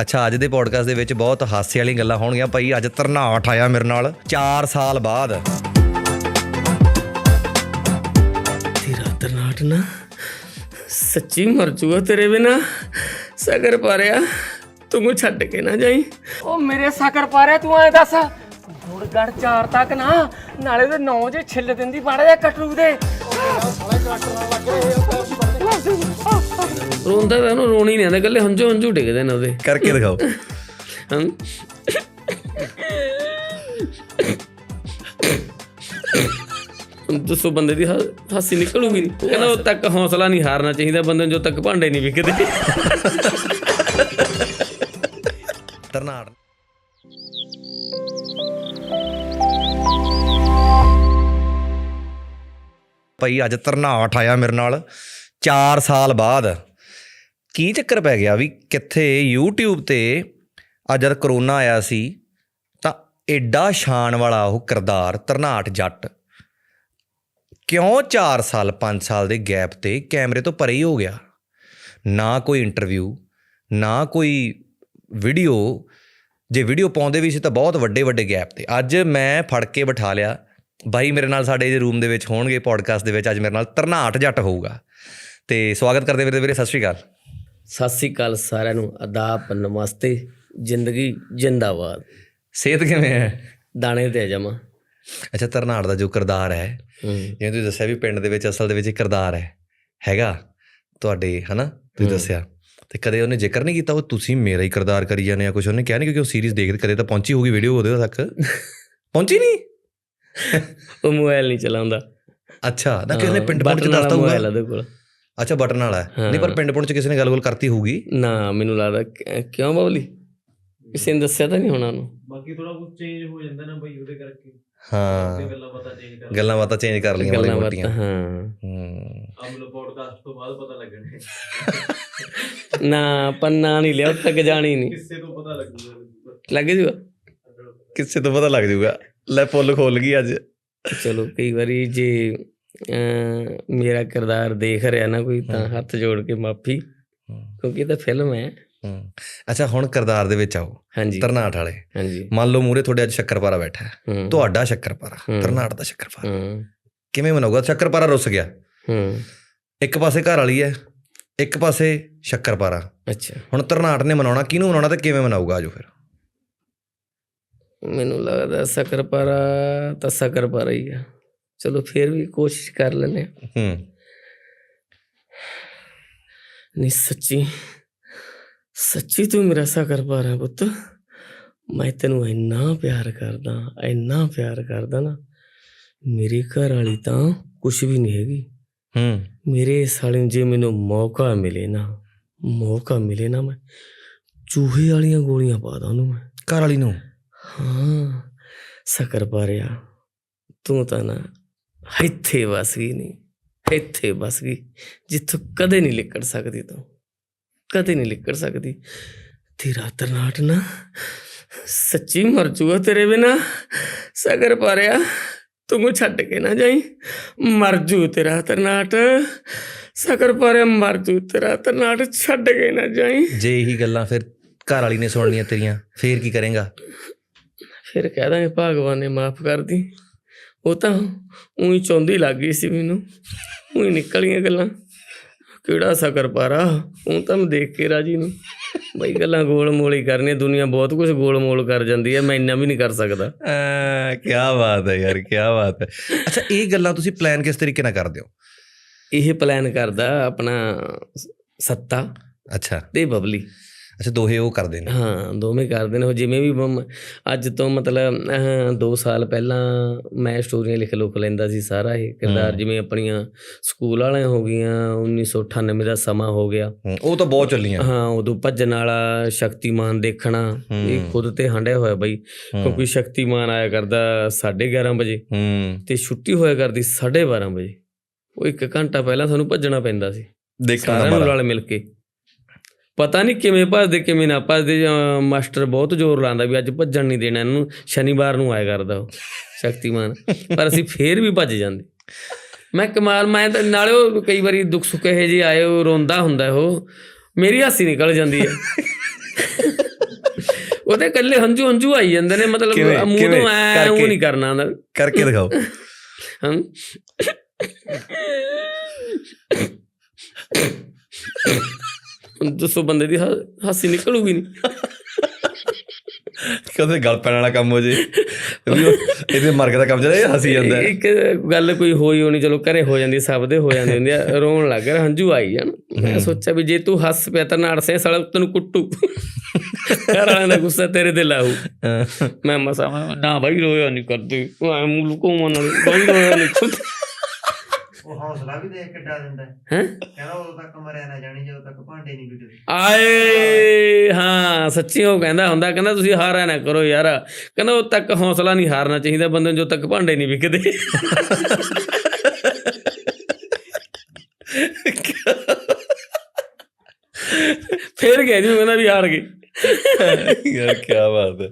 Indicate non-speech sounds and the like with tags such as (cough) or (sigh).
ਅੱਛਾ ਅੱਜ ਦੇ ਪੋਡਕਾਸਟ ਦੇ ਵਿੱਚ ਬਹੁਤ ਹਾਸੇ ਵਾਲੀਆਂ ਗੱਲਾਂ ਹੋਣਗੀਆਂ। ਭਾਈ ਅੱਜ ਤਰਨਾਟ ਆਇਆ ਮੇਰੇ ਨਾਲ 4 ਸਾਲ ਬਾਅਦ। ਤੇਰਾ ਤਰਨਾਟ ਨਾ ਸੱਚੀ ਮਰ ਜੂਗਾ ਤੇਰੇ ਬਿਨਾ। ਸਗਰ ਪਾਰਿਆ ਤੂੰ ਛੱਡ ਕੇ ਨਾ ਜਾਈ। ਉਹ ਮੇਰੇ ਸਾਕਰ ਪਾਰਿਆ ਤੂੰ ਐ ਦੱਸ। ਗੁੜਗੜ ਚਾਰ ਤੱਕ ਨਾ ਨਾਲੇ ਦੇ ਨੌ ਜੇ ਛਿੱਲ ਦਿੰਦੀ ਬਾੜਾ ਜਾ ਕਟਰੂ ਦੇ। ਰੋਂਦਾ ਤਾਂ ਉਹਨੂੰ ਰੋਣੀ ਨਹੀਂ ਆਂਦਾ ਗੱਲੇ ਹੰਝੂ ਹੰਝੂ ਡਿੱਗਦੇ ਨੇ ਉਹਦੇ। ਕਰਕੇ ਦਿਖਾਓ। ਦੱਸੋ ਬੰਦੇ ਦੀ ਹਾਸੀ ਨਿਕਲੂਗੀ ਨਹੀਂ ਕਹਿੰਦਾ ਉਹ ਤੱਕ ਹੌਸਲਾ ਨਹੀਂ ਹਾਰਨਾ ਚਾਹੀਦਾ ਬੰਦੇ ਨੂੰ ਜੋ ਤੱਕ ਭਾਂਡੇ ਨਹੀਂ ਵਿਕਦੇ। ਤਰਨਾਟ ਭਾਈ ਅੱਜ ਤਰਨਾਟ ਆਇਆ ਮੇਰੇ ਨਾਲ 4 ਸਾਲ ਬਾਅਦ। ਕੀ ਚੱਕਰ ਪੈ ਗਿਆ ਵੀ ਕਿੱਥੇ YouTube ਤੇ ਆ ਜਦ ਕਰੋਨਾ ਆਇਆ ਸੀ, ਤਾਂ ਐਡਾ ਸ਼ਾਨ ਵਾਲਾ ਉਹ ਕਿਰਦਾਰ ਤਰਨਾਟ ਜੱਟ ਕਿਉਂ 4 ਸਾਲ 5 ਸਾਲ ਦੇ ਗੈਪ ਤੇ ਕੈਮਰੇ ਤੋਂ ਪਰੇ ਹੀ ਹੋ ਗਿਆ? ਨਾ ਕੋਈ ਇੰਟਰਵਿਊ ਨਾ ਕੋਈ ਵੀਡੀਓ ਜੇ ਵੀਡੀਓ ਪਾਉਂਦੇ ਵੀ ਸੀ ਤਾਂ ਬਹੁਤ ਵੱਡੇ ਵੱਡੇ ਗੈਪ ਤੇ। ਅੱਜ ਮੈਂ ਫੜ ਕੇ ਬਿਠਾ ਲਿਆ, ਬਾਈ ਮੇਰੇ ਨਾਲ ਸਾਡੇ ਜੇ ਰੂਮ ਦੇ ਵਿੱਚ ਹੋਣਗੇ ਪੋਡਕਾਸਟ ਦੇ ਵਿੱਚ, ਅੱਜ ਮੇਰੇ ਨਾਲ ਤਰਨਾਟ ਜੱਟ ਹੋਊਗਾ। ਤੇ ਸਵਾਗਤ ਕਰਦੇ ਮੇਰੇ ਵੀਰੇ, ਸਤਿ ਸ਼੍ਰੀ ਅਕਾਲ। ਸਤਿ ਸ੍ਰੀ ਅਕਾਲ ਸਾਰਿਆਂ ਨੂੰ ਆਦਾਬ ਨਮਸਤੇ ਜ਼ਿੰਦਗੀ ਜਿੰਦਾਬਾਦ। ਸਿਹਤ ਕਿਵੇਂ ਹੈ? ਦਾਣੇ ਤੇ ਜਮਾ। ਅੱਛਾ ਤਰਨਾਟ ਦਾ ਜੋ ਕਿਰਦਾਰ ਹੈ ਜਿਵੇਂ ਤੁਸੀਂ ਦੱਸਿਆ ਵੀ ਪਿੰਡ ਦੇ ਵਿੱਚ ਅਸਲ ਦੇ ਵਿੱਚ ਇੱਕ ਕਿਰਦਾਰ ਹੈ। ਹੈਗਾ? ਤੁਹਾਡੇ ਹਨਾ? ਤੁਸੀਂ ਦੱਸਿਆ। ਤੇ ਕਦੇ ਉਹਨੇ ਜ਼ਿਕਰ ਨਹੀਂ ਕੀਤਾ ਉਹ ਤੁਸੀਂ ਮੇਰਾ ਹੀ ਕਿਰਦਾਰ ਕਰੀ ਜਾਂਦੇ ਆ ਕੁਝ ਉਹਨੇ ਕਿਹਾ ਨਹੀਂ ਕਿਉਂਕਿ ਉਹ ਸੀਰੀਜ਼ ਦੇਖਦੇ ਕਦੇ ਤਾਂ ਪਹੁੰਚੀ ਹੋਊਗੀ ਵੀਡੀਓ ਉਹਦੇ ਤੱਕ। (laughs) ਪਹੁੰਚੀ ਨਹੀਂ ਉਹ ਮੋਬਾਈਲ ਨਹੀਂ ਚਲਾਉਂਦਾ। ਅੱਛਾ ਨਾ ਕਿਸੇ ਨੇ ਪਿੰਡ ਪੁੰਡ ਚ ਬਟਨ ਵਾਲਾ ਦੱਸਤਾ ਮੋਬਾਈਲ ਹੋਊਗਾ ਉਹਦੇ ਕੋਲ। ਅੱਛਾ ਬਟਨ ਵਾਲਾ ਹੈ। ਨਹੀਂ ਪਰ ਪਿੰਡ ਪੁੰਡ ਚ ਕਿਸੇ ਨੇ ਗੱਲ-ਗੁਲ ਕਰਤੀ ਹੋਊਗੀ? ਨਾ ਮੈਨੂੰ ਲੱਗਦਾ ਕਿਉਂ ਬਬਲੀ? ਕਿਸੇ ਨੇ ਦੱਸਿਆ ਤਾਂ ਨਹੀਂ ਹੋਣਾ ਉਹਨੂੰ? ਬਾਕੀ ਥੋੜਾ ਕੁਝ ਚੇਂਜ ਹੋ ਜਾਂਦਾ ਨਾ ਬਈ ਉਹਦੇ ਕਰਕੇ। ਹਾਂ। ਗੱਲਾਂ ਪਤਾ ਚੇਂਜ ਕਰ ਗੱਲਾਂ ਬਾਤਾਂ ਚੇਂਜ ਕਰ ਲਈਆਂ ਗੱਲਾਂ ਮਾੜੀ ਬਾਤਾਂ ਮੋਟੀਆਂ ਹਾਂ। ਹੂੰ ਅਮਲ ਪੋਡਕਾਸਟ ਤੋਂ ਬਾਅਦ ਪਤਾ ਲੱਗਣੇ। ਨਾ ਪੰਨਾ ਨਹੀਂ ਲਿਆ ਤੱਕ ਜਾਣੀ ਨਹੀਂ। ਕਿਸੇ ਤੋਂ ਪਤਾ ਲੱਗੂਗਾ ਲੱਗ ਜੂਗਾ? ਕਿਸੇ ਤੋਂ ਪਤਾ ਲੱਗ ਜਾਊਗਾ ਲੈ ਪੁੱਲ ਖੋਲ ਗਈ ਅੱਜ। ਚਲੋ ਕਈ ਵਾਰੀ ਜੇ ਮੇਰਾ ਕਿਰਦਾਰ ਦੇਖ ਰਿਹਾ ਨਾ ਕੋਈ ਤਾਂ ਹੱਥ ਜੋੜ ਕੇ ਮਾਫੀ ਕਿਉਂਕਿ ਇਹ ਤਾਂ ਫਿਲਮ ਹੈ। ਅੱਛਾ ਹੁਣ ਕਿਰਦਾਰ ਦੇ ਵਿੱਚ ਆਓ। ਤਰਨਾਟ ਵਾਲੇ। ਮੰਨ ਲਓ ਮੂਰੇ ਤੁਹਾਡੇ ਅੱਜ ਸ਼ੱਕਰਪਾਰਾ ਬੈਠਾ ਹੈ। ਤੁਹਾਡਾ ਸ਼ੱਕਰਪਾਰਾ। ਤਰਨਾਟ ਦਾ ਸ਼ੱਕਰਪਾਰਾ। ਕਿਵੇਂ ਮਨਾਊਗਾ? ਸ਼ੱਕਰਪਾਰਾ ਰੁੱਸ ਗਿਆ। ਇੱਕ ਪਾਸੇ ਘਰ ਵਾਲੀ ਹੈ ਇੱਕ ਪਾਸੇ ਸ਼ੱਕਰਪਾਰਾ। ਅੱਛਾ। ਹੁਣ ਤਰਨਾਟ ਨੇ ਮਨਾਉਣਾ ਕਿਹਨੂੰ ਮਨਾਉਣਾ ਤੇ ਕਿਵੇਂ ਮਨਾਊਗਾ ਆਜੋ ਫਿਰ? ਮੈਨੂੰ ਲੱਗਦਾ ਸਕਰਪਾਰਾ ਤਾਂ ਸਕਰਪਾਰਾ ਹੀ ਆ। ਚਲੋ ਫਿਰ ਵੀ ਕੋਸ਼ਿਸ਼ ਕਰ ਲੈਨੇ ਹੂੰ। ਨਹੀਂ ਸੱਚੀ ਸੱਚੀ ਤੂੰ ਮੇਰਾ ਸਕਰਪਾਰਾ ਹੈ ਪੁੱਤ। ਮੈਂ ਤੈਨੂੰ ਇੰਨਾ ਪਿਆਰ ਕਰਦਾ ਇੰਨਾ ਪਿਆਰ ਕਰਦਾ ਨਾ ਮੇਰੀ ਘਰ ਵਾਲੀ ਤਾਂ ਕੁਝ ਵੀ ਨਹੀਂ ਹੈਗੀ। ਹੂੰ। ਮੇਰੇ ਸਾਲੇ ਨੂੰ ਜੇ ਮੈਨੂੰ ਮੌਕਾ ਮਿਲੇ ਨਾ ਮੌਕਾ ਮਿਲੇ ਨਾ ਮੈਂ ਚੂਹੇ ਵਾਲੀਆਂ ਗੋਲੀਆਂ ਪਾ ਦਾਂ ਉਹਨੂੰ ਮੈਂ। ਘਰ ਵਾਲੀ ਨੂੰ? ਹਾਂ ਸਕਰ ਪਾਰਿਆ ਤੂੰ ਤਾਂ ਨਾ ਇੱਥੇ ਵਸ ਗਈ ਨਹੀਂ ਇੱਥੇ ਵਸ ਗਈ ਜਿੱਥੋਂ ਕਦੇ ਨਹੀਂ ਲਿਕੜ ਸਕਦੀ ਤੂੰ ਕਦੇ ਨਹੀਂ ਲਿਕੜ ਸਕਦੀ। ਤੇਰਾ ਤਰਨਾਟ ਨਾ ਸੱਚੀ ਮਰ ਜੂਗਾ ਤੇਰੇ ਬਿਨਾ ਸਕਰ ਪਾਰਿਆ ਤੂੰ ਛੱਡ ਕੇ ਨਾ ਜਾਈ ਮਰ ਜੂ ਤੇਰਾ ਤਰਨਾਟ ਸਕਰ ਪਾਰਿਆ ਮਰ ਜੂ ਤੇਰਾ ਤਰਨਾਟ ਛੱਡ ਕੇ ਨਾ ਜਾਈ। ਜੇ ਇਹੀ ਗੱਲਾਂ ਫਿਰ ਘਰ ਵਾਲੀ ਨੇ ਸੁਣਨੀਆਂ ਤੇਰੀਆਂ ਫੇਰ ਕੀ ਕਰੇਗਾ? ਫਿਰ ਕਹਿ ਦਾਂਗੇ ਭਗਵਾਨ ਨੇ ਮਾਫ ਕਰ ਦੀ। ਉਹ ਤਾਂ ਉਹੀ ਚੌਂਦੀ ਲੱਗ ਗਈ ਸੀ ਮੈਨੂੰ। ਉਹੀ ਨਿਕਲੀਆਂ ਗੱਲਾਂ। ਕਿਹੜਾ ਸਕਰ ਪਾਰਾ? ਉਹ ਤਾਂ ਮੈਂ ਦੇਖ ਕੇ ਰਾਜੀ ਨੂੰ। ਬਈ ਗੱਲਾਂ ਗੋਲ ਮੋਲ ਹੀ ਕਰਨੀਆਂ। ਦੁਨੀਆ ਬਹੁਤ ਕੁਝ ਗੋਲ ਮੋਲ ਕਰ ਜਾਂਦੀ ਹੈ। ਮੈਂ ਇੰਨਾ ਵੀ ਨਹੀਂ ਕਰ ਸਕਦਾ। ਐ ਕੀ ਬਾਤ ਹੈ ਯਾਰ ਕੀ ਬਾਤ ਹੈ। ਅੱਛਾ ਇਹ ਗੱਲਾਂ ਤੁਸੀਂ ਪਲਾਨ ਕਿਸ ਤਰੀਕੇ ਨਾਲ ਕਰਦੇ ਹੋ? ਇਹ ਪਲਾਨ ਕਰਦਾ ਆਪਣਾ ਸੱਤਾ ਅੱਛਾ। ਤੇ ਬਬਲੀ। ਅੱਛਾ ਦੋਹੇ ਉਹ ਕਰਦੇ ਨੇ। ਹਾਂ ਦੋਵੇਂ ਕਰਦੇ ਨੇ। ਉਹ ਜਿਵੇਂ ਵੀ ਅੱਜ ਤੋਂ ਮਤਲਬ 2 ਸਾਲ ਪਹਿਲਾਂ ਮੈਂ ਸਟੋਰੀਆਂ ਲਿਖ ਲੁਕ ਲੈਂਦਾ ਸੀ ਸਾਰਾ ਇਹ ਕਿਰਦਾਰ। ਜਿਵੇਂ ਆਪਣੀਆਂ ਸਕੂਲ ਵਾਲਿਆਂ ਹੋ ਗਈਆਂ 1998 ਦਾ ਸਮਾਂ ਹੋ ਗਿਆ। ਉਹ ਤਾਂ ਬਹੁਤ ਚੱਲੀਆਂ। ਹਾਂ ਉਦੋਂ ਭੱਜਣ ਵਾਲਾ ਸ਼ਕਤੀਮਾਨ ਦੇਖਣਾ ਇਹ। ਖੁਦ ਤੇ ਹੰਡਿਆ ਹੋਇਆ ਬਈ ਕਿਉਂਕਿ ਸ਼ਕਤੀਮਾਨ ਆਇਆ ਕਰਦਾ 11:30 ਵਜੇ ਤੇ ਛੁੱਟੀ ਹੋਇਆ ਕਰਦੀ 12:30 ਵਜੇ। ਉਹ ਇੱਕ ਘੰਟਾ ਪਹਿਲਾਂ ਸਾਨੂੰ ਭੱਜਣਾ ਪੈਂਦਾ ਸੀ। ਦੇਖਣ ਸਾਰਿਆਂ ਦਾ ਨੂੰ ਮਾਰਾ ਰਲ ਮਿਲ ਕੇ। ਪਤਾ ਨਹੀਂ ਕਿਵੇਂ ਭੱਜਦੇ ਕਿਵੇਂ ਨਾ ਭੱਜਦੇ ਮਾਸਟਰ ਬਹੁਤ ਜ਼ੋਰ ਲਾਉਂਦਾ ਵੀ ਅੱਜ ਭੱਜਣ ਨਹੀਂ ਦੇਣਾ ਇਹਨੂੰ ਸ਼ਨੀਵਾਰ ਨੂੰ ਆਇਆ ਕਰਦਾ ਉਹ ਸ਼ਕਤੀਮਾਨ ਪਰ ਅਸੀਂ ਫੇਰ ਵੀ ਭੱਜ ਜਾਂਦੇ ਮੈਂ ਕਮਾਲ ਮੈਂ ਤਾਂ ਨਾਲੇ ਉਹ ਕਈ ਵਾਰੀ ਦੁੱਖ ਸੁੱਖ ਇਹ ਜੇ ਆਏ ਉਹ ਰੋਂਦਾ ਹੁੰਦਾ ਉਹ ਮੇਰੀ ਹਾਸੀ ਨਿਕਲ ਜਾਂਦੀ ਹੈ ਉਹਦੇ ਕੱਲੇ ਹੰਝੂ ਹੰਝੂ ਆਈ ਜਾਂਦੇ ਨੇ ਮਤਲਬ? ਮੂੰਹ? ਤੋਂ ਐ ਉਹ? ਨਹੀਂ ਕਰਨਾ ਆਉਂਦਾ ਕਰਕੇ ਦਿਖਾਓ ਹੁਣ ਦੱਸੋ ਬੰਦੇ ਦੀ ਹਾਸੀ ਨਿਕਲੂਗੀ ਨਹੀਂ ਕਦੇ ਗੱਲ ਪੈਣ ਵਾਲਾ ਕੰਮ ਹੋ ਜੇ। ਵੀ ਇਹਦੇ ਮਰਗ ਦਾ ਕੰਮ ਇਹ ਹਸੀ ਜਾਂਦਾ। ਇੱਕ ਗੱਲ ਕੋਈ ਹੋਈ ਹੋਣੀ ਚਲੋ ਘਰੇ ਹੋ ਜਾਂਦੀ ਸਭ ਦੇ ਹੋ ਜਾਂਦੇ ਹੁੰਦੇ ਆ ਰੋਣ ਲੱਗ ਗਿਆ ਹੰਝੂ ਆਈ ਜਾਣ। ਮੈਂ ਸੋਚਿਆ ਵੀ ਜੇ ਤੂੰ ਹੱਸ ਪਿਆ ਤਾਂ ਨਾੜ ਸੇ ਸਾਲਾ ਤੈਨੂੰ ਕੁੱਟੂ। ਘਰ ਵਾਲਿਆਂ ਦਾ ਗੁੱਸਾ ਤੇਰੇ ਤੇ ਹਾਂ। ਮੈਂ ਮਸਾ ਮੈਂ ਨਾ ਭਾਈ ਰੋਇਆ ਨਹੀਂ ਕਰਦੇ। ਐ ਮੂੰਹ ਲੁਕੋ ਮਨ ਨਾਲ ਭਾਈ ਰੋਇਆ ਨਹੀਂ ਕਰਦੇ। ਹੌਸਲਾ ਵੀ ਦੇ ਕਿੱਡਾ ਦਿੰਦਾ ਹੈ। ਕਹਿੰਦਾ ਉਦੋਂ ਤੱਕ ਮਰਿਆ ਨਾ ਜਾਣੀ ਜਦੋਂ ਤੱਕ ਭਾਂਡੇ ਨਹੀਂ ਵਿਜਦੇ ਆਏ ਹਾਂ ਸੱਚੀ ਉਹ ਕਹਿੰਦਾ ਹੁੰਦਾ ਕਹਿੰਦਾ ਤੁਸੀਂ ਹਾਰਾ ਨਾ ਕਰੋ ਯਾਰ। ਕਹਿੰਦਾ ਉਹ ਤੱਕ ਹੌਸਲਾ ਨਹੀਂ ਹਾਰਨਾ ਚਾਹੀਦਾ ਬੰਦੇ ਨੂੰ ਜੋ ਤੱਕ ਭਾਂਡੇ ਨਹੀਂ ਵਿਕਦੇ। ਫੇਰ ਗਿਆ ਜੀ ਕਹਿੰਦਾ ਵੀ ਹਾਰ ਗਏ। ਯਾਰ ਕੀ ਬਾਤ ਹੈ।